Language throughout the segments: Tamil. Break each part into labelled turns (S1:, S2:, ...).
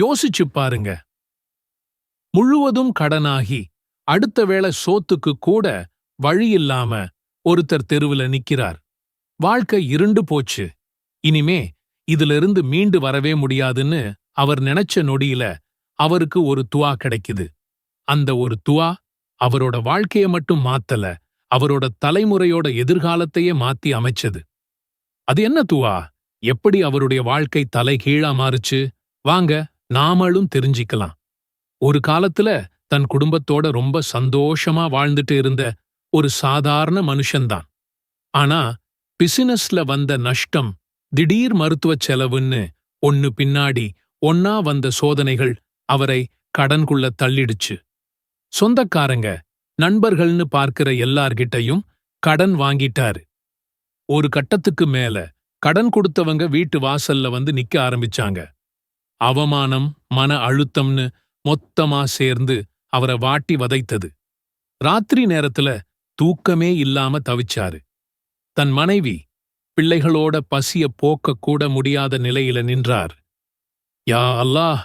S1: யோசிச்சு பாருங்க. முழுவதும் கடனாகி அடுத்த வேளை சோத்துக்கு கூட வழியில்லாம ஒருத்தர் தெருவுல நிக்கிறார். வாழ்க்கை இருண்டு போச்சு. இனிமே இதிலிருந்து மீண்டு வரவே முடியாதுன்னு அவர் நினைச்ச நொடியில அவருக்கு ஒரு துவா கிடைக்குது. அந்த ஒரு துவா அவரோட வாழ்க்கைய மட்டும் மாத்தல அவரோட தலைமுறையோட எதிர்காலத்தையே மாத்தி அமைச்சது. அது என்ன துவா? எப்படி அவருடைய வாழ்க்கை தலை கீழா மாறுச்சு? வாங்க. நாமளும் தெரிஞ்சிக்கலாம். ஒரு காலத்துல தன் குடும்பத்தோட ரொம்ப சந்தோஷமா வாழ்ந்துட்டு இருந்த ஒரு சாதாரண மனுஷன்தான். ஆனா பிசினஸ்ல வந்த நஷ்டம் திடீர் மருத்துவச் செலவுன்னு ஒன்னு பின்னாடி ஒன்னா வந்த சோதனைகள் அவரை கடன்குள்ள தள்ளிடுச்சு. சொந்தக்காரங்க நண்பர்கள்னு பார்க்கிற எல்லார்கிட்டயும் கடன் வாங்கிட்டாரு. ஒரு கட்டத்துக்கு மேல கடன் கொடுத்தவங்க வீட்டு வாசல்ல வந்து நிக்க ஆரம்பிச்சாங்க. அவமானம் மன அழுத்தம்னு மொத்தமா சேர்ந்து அவரை வாட்டி வதைத்தது. ராத்திரி நேரத்துல தூக்கமே இல்லாம தவிச்சாரு. தன் மனைவி பிள்ளைகளோட பசிய போக்க கூட முடியாத நிலையில நின்றார். யா அல்லாஹ்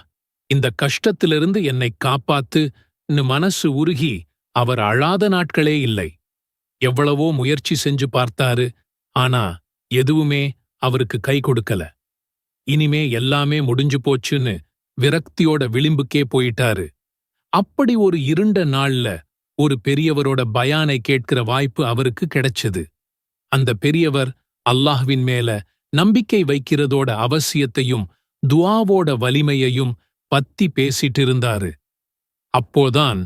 S1: இந்த கஷ்டத்திலிருந்து என்னை காப்பாத்துன்னு மனசு உருகி அவர் அழாத நாட்களே இல்லை. எவ்வளவோ முயற்சி செஞ்சு பார்த்தாரு ஆனா எதுவுமே அவருக்கு கை கொடுக்கல. இனிமே எல்லாமே முடிஞ்சு போச்சுன்னு விரக்தியோட விளிம்புக்கே போயிட்டாரு. அப்படி ஒரு இருண்ட நாள்ல ஒரு பெரியவரோட பயானை கேட்கிற வாய்ப்பு அவருக்கு கிடைச்சது. அந்த பெரியவர் அல்லாஹ்வின் மேல நம்பிக்கை வைக்கிறதோட அவசியத்தையும் துவாவோட வலிமையையும் பத்தி பேசிட்டு இருந்தாரு அப்போதான்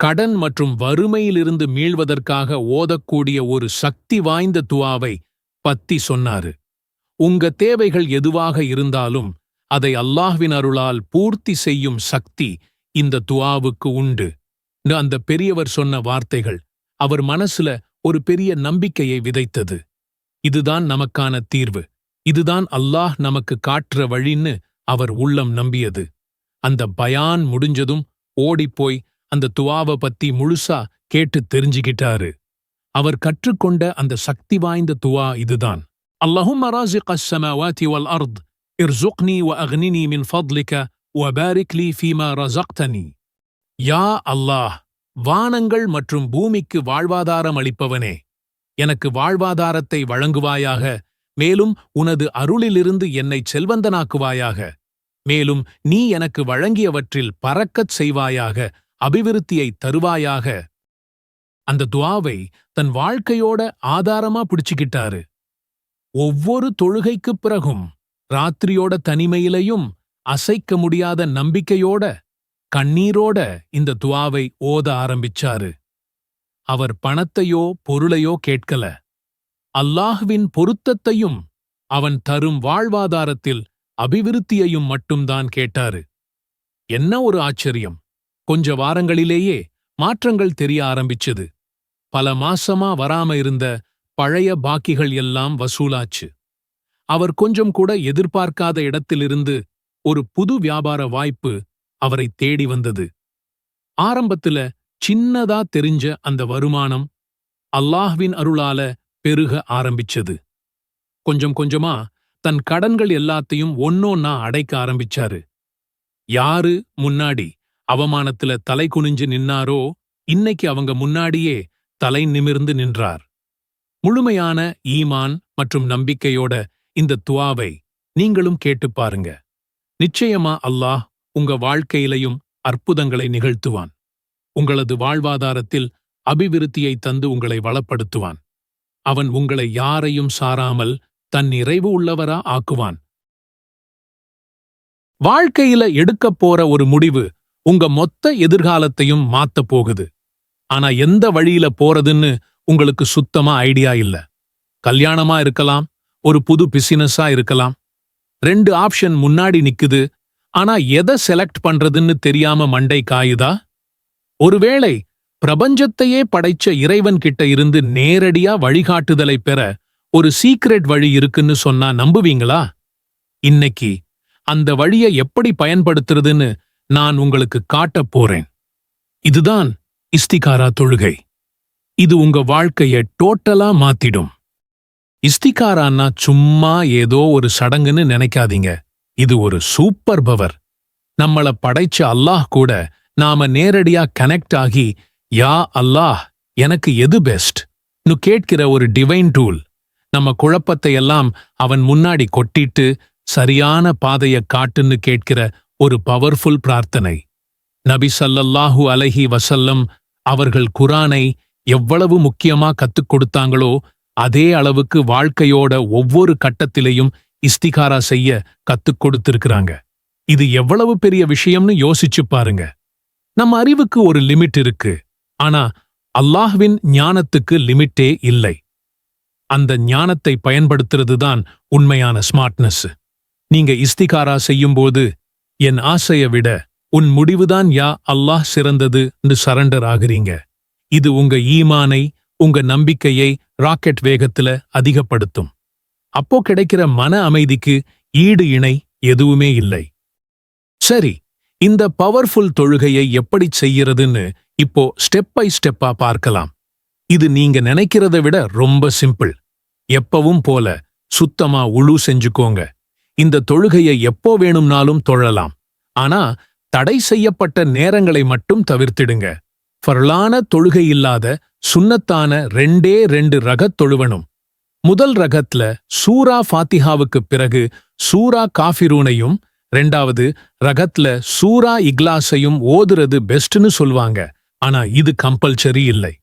S1: கடன் மற்றும் வறுமையிலிருந்து மீள்வதற்காக ஓதக்கூடிய ஒரு சக்தி வாய்ந்த துவாவை பத்தி சொன்னாரு. உங்க தேவைகள் எதுவாக இருந்தாலும் அதை அல்லாஹ்வின் அருளால் பூர்த்தி செய்யும் சக்தி இந்த துவாவுக்கு உண்டு. அந்த பெரியவர் சொன்ன வார்த்தைகள் அவர் மனசுல ஒரு பெரிய நம்பிக்கையை விதைத்தது. இதுதான் நமக்கான தீர்வு. இதுதான் அல்லாஹ் நமக்கு காட்டுற வழின்னு அவர் உள்ளம் நம்பியது. அந்த பயான் முடிஞ்சதும் ஓடிப்போய் அந்த துவாவ பத்தி முழுசா கேட்டு தெரிஞ்சுகிட்டாரு. அவர் கற்றுக்கொண்ட அந்த சக்தி வாய்ந்த துவா இதுதான். اللهم رازق السماوات والأرض ارزقني وأغنني من فضلك وبارك لي فيما رزقتني யா அல்லாஹ் வானங்கள் மற்றும் பூமிக்கு வாழ்வாதாரம் அளிப்பவனே எனக்கு வாழ்வாதாரத்தை வழங்குவாயாக மேலும் உனது அருளிலிருந்து என்னை செல்வந்தனாக்குவாயாக மேலும் நீ எனக்கு வழங்கியவற்றில் பறக்கச் செய்வாயாக அபிவிருத்தியை தருவாயாக அந்த துவாவை தன் வாழ்க்கையோட ஆதாரமா பிடிச்சுக்கிட்டாரு ஒவ்வொரு தொழுகைக்குப் பிறகும் ராத்திரியோட தனிமையிலையும் அசைக்க முடியாத நம்பிக்கையோட கண்ணீரோட இந்த துவாவை ஓத ஆரம்பிச்சாரு. அவர் பணத்தையோ பொருளையோ கேட்கல. அல்லாஹ்வின் பொருத்தத்தையும் அவன் தரும் வாழ்வாதாரத்தில் அபிவிருத்தியையும் மட்டும்தான் கேட்டாரு. என்ன ஒரு ஆச்சரியம். கொஞ்ச வாரங்களிலேயே மாற்றங்கள் தெரிய ஆரம்பிச்சது. பல மாசமா வராம இருந்த பழைய பாக்கிகள் எல்லாம் வசூலாச்சு. அவர் கொஞ்சம் கூட எதிர்பார்க்காத இடத்திலிருந்து ஒரு புது வியாபார வாய்ப்பு அவரை தேடி வந்தது. ஆரம்பத்துல சின்னதா தெரிஞ்ச அந்த வருமானம் அல்லாஹ்வின் அருளால பெருக ஆரம்பிச்சது. கொஞ்சம் கொஞ்சமா தன் கடன்கள் எல்லாத்தையும் ஒன்னொன்னா அடைக்க ஆரம்பிச்சாரு. யாரு முன்னாடி அவமானத்துல தலை குனிஞ்சு நின்னாரோ இன்னைக்கு அவங்க முன்னாடியே தலை நிமிர்ந்து நின்றார். முழுமையான ஈமான் மற்றும் நம்பிக்கையோட இந்த துவாவை நீங்களும் கேட்டுப் பாருங்க. நிச்சயமா அல்லாஹ் உங்க வாழ்க்கையிலையும் அற்புதங்களை நிகழ்த்துவான். உங்களது வாழ்வாதாரத்தில் அபிவிருத்தியை தந்து உங்களை வளப்படுத்துவான். அவன் உங்களை யாரையும் சாராமல் தன் நிறைவு உள்ளவரா ஆக்குவான். வாழ்க்கையில எடுக்கப் போற ஒரு முடிவு உங்க மொத்த எதிர்காலத்தையும் மாத்தப் போகுது. ஆனா எந்த வழியில போறதுன்னு உங்களுக்கு சுத்தமா ஐடியா இல்ல. கல்யாணமா இருக்கலாம் ஒரு புது பிசினஸா இருக்கலாம். ரெண்டு ஆப்ஷன் முன்னாடி நிக்குது. ஆனா எதை செலக்ட் பண்றதுன்னு தெரியாம மண்டை காயுதா? ஒருவேளை பிரபஞ்சத்தையே படைச்ச இறைவன் கிட்ட இருந்து நேரடியா வழிகாட்டுதலை பெற ஒரு சீக்ரெட் வழி இருக்குன்னு சொன்னா நம்புவீங்களா? இன்னைக்கு அந்த வழியை எப்படி பயன்படுத்துறதுன்னு நான் உங்களுக்கு காட்டப் போறேன். இதுதான் இஸ்திகாரா தொழுகை. இது உங்க வாழ்க்கைய டோட்டலா மாத்திடும். இஸ்திகாரான்னா சும்மா ஏதோ ஒரு சடங்குன்னு நினைக்காதீங்க. இது ஒரு சூப்பர் பவர். நம்மள படைச்ச அல்லாஹ் கூட நாம நேரடியா கனெக்ட் ஆகி யா அல்லாஹ் எனக்கு எது பெஸ்ட் நு கேட்கிற ஒரு டிவைன் டூல் நம்ம குழப்பத்தை எல்லாம் அவன் முன்னாடி கொட்டிட்டு சரியான பாதைய காட்டுன்னு கேட்கிற ஒரு பவர்ஃபுல் பிரார்த்தனை. நபி சல்லல்லாஹு அலஹி வசல்லம் அவர்கள் குரானை எவ்வளவு முக்கியமா கத்துக் கொடுத்தாங்களோ அதே அளவுக்கு வாழ்க்கையோட ஒவ்வொரு கட்டத்திலையும் இஸ்திகாரா செய்ய கத்துக் கொடுத்திருக்கிறாங்க. இது எவ்வளவு பெரிய விஷயம்னு யோசிச்சு பாருங்க. நம்ம அறிவுக்கு ஒரு லிமிட் இருக்கு. ஆனா அல்லாஹ்வின் ஞானத்துக்கு லிமிட்டே இல்லை. அந்த ஞானத்தை பயன்படுத்துறது தான் உண்மையான ஸ்மார்ட்னஸ் நீங்க இஸ்திகாரா செய்யும்போது என் ஆசைய விட உன் முடிவுதான் யா அல்லாஹ் சிறந்ததுன்னு சரண்டர் ஆகிறீங்க. இது உங்க ஈமானை உங்க நம்பிக்கையை ராக்கெட் வேகத்துல அதிகப்படுத்தும். அப்போ கிடைக்கிற மன அமைதிக்கு ஈடு இணை எதுவுமே இல்லை. சரி இந்த பவர்ஃபுல் தொழுகையை எப்படி செய்யறதுன்னு இப்போ ஸ்டெப் பை ஸ்டெப்பா பார்க்கலாம். இது நீங்க நினைக்கிறத விட ரொம்ப சிம்பிள் எப்பவும் போல சுத்தமா உழு செஞ்சுக்கோங்க. இந்த தொழுகையை எப்போ வேணும்னாலும் தொழலாம். ஆனா தடை செய்யப்பட்ட நேரங்களை மட்டும் தவிர்த்திடுங்க. ஃபர்லான தொழுகை இல்லாத சுன்னத்தான ரெண்டே ரெண்டு ரகத் தொழுவனும் முதல் ரகத்ல சூரா ஃபாத்திஹாவுக்குப் பிறகு சூரா காஃபிரூனையும் ரெண்டாவது ரகத்ல சூரா இக்லாஸையும் ஓதுறது பெஸ்ட்னு சொல்வாங்க ஆனா இது கம்பல்சரி இல்லை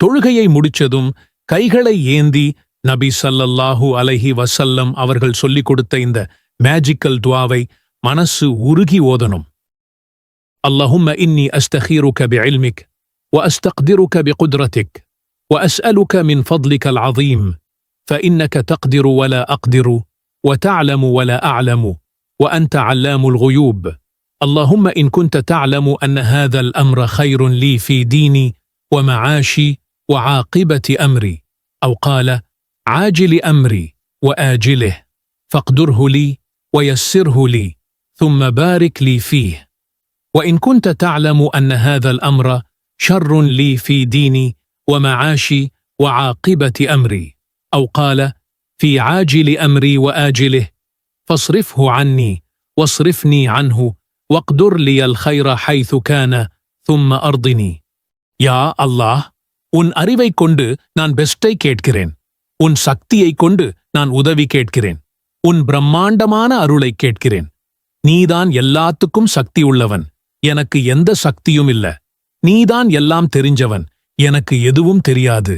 S1: தொழுகையை முடிச்சதும் கைகளை ஏந்தி நபி ஸல்லல்லாஹு அலைஹி வஸல்லம் அவர்கள் சொல்லிக் கொடுத்த இந்த மேஜிக்கல் துவாவை மனசு உருகி ஓதணும் اللهم إني أستخيرك بعلمك وأستقدرك بقدرتك وأسألك من فضلك العظيم فإنك تقدر ولا أقدر وتعلم ولا أعلم وأنت علام الغيوب. اللهم إن كنت تعلم أن هذا الأمر خير لي في ديني ومعاشي وعاقبة أمري أو قال عاجل أمري وآجله فاقدره لي ويسره لي ثم بارك لي فيه. وإن كنت تعلم أن هذا الأمر شر لي في ديني ومعاشي وعاقبه امري او قال في عاجل امري واجله فاصرفه عني واصرفني عنه واقدر لي الخير حيث كان ثم ارضني யா அல்லாஹ் உன் அறிவைக் கொண்டு நான் பெஸ்டை கேட்கிறேன் உன் சக்தியைக் கொண்டு நான் உதவி கேட்கிறேன் உன் பிரம்மாண்டமான அருளைக் கேட்கிறேன் நீதான் எல்லாத்துக்கும் சக்தி உள்ளவன் எனக்கு எந்த சக்தியும் இல்ல நீதான் எல்லாம் தெரிஞ்சவன். எனக்கு எதுவும் தெரியாது.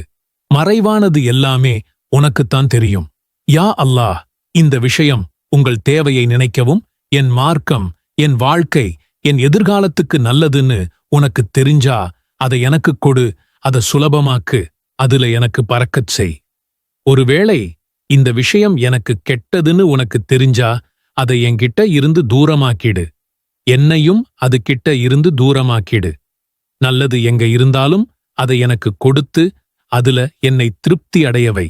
S1: மறைவானது எல்லாமே உனக்குத்தான் தெரியும். யா அல்லாஹ் இந்த விஷயம் உங்கள் தேவையை நினைக்கவும் என் மார்க்கம் என் வாழ்க்கை என் எதிர்காலத்துக்கு நல்லதுன்னு உனக்கு தெரிஞ்சா அதை எனக்கு கொடு அதை சுலபமாக்கு அதுல எனக்கு பறக்கச் செய். ஒருவேளை இந்த விஷயம் எனக்கு கெட்டதுன்னு உனக்கு தெரிஞ்சா அதை என்கிட்ட இருந்து தூரமாக்கிடு. என்னையும் அது கிட்ட இருந்து தூரமாக்கிடு. நல்லது எங்க இருந்தாலும் அதை எனக்கு கொடுத்து அதுல என்னை திருப்தி அடையவை.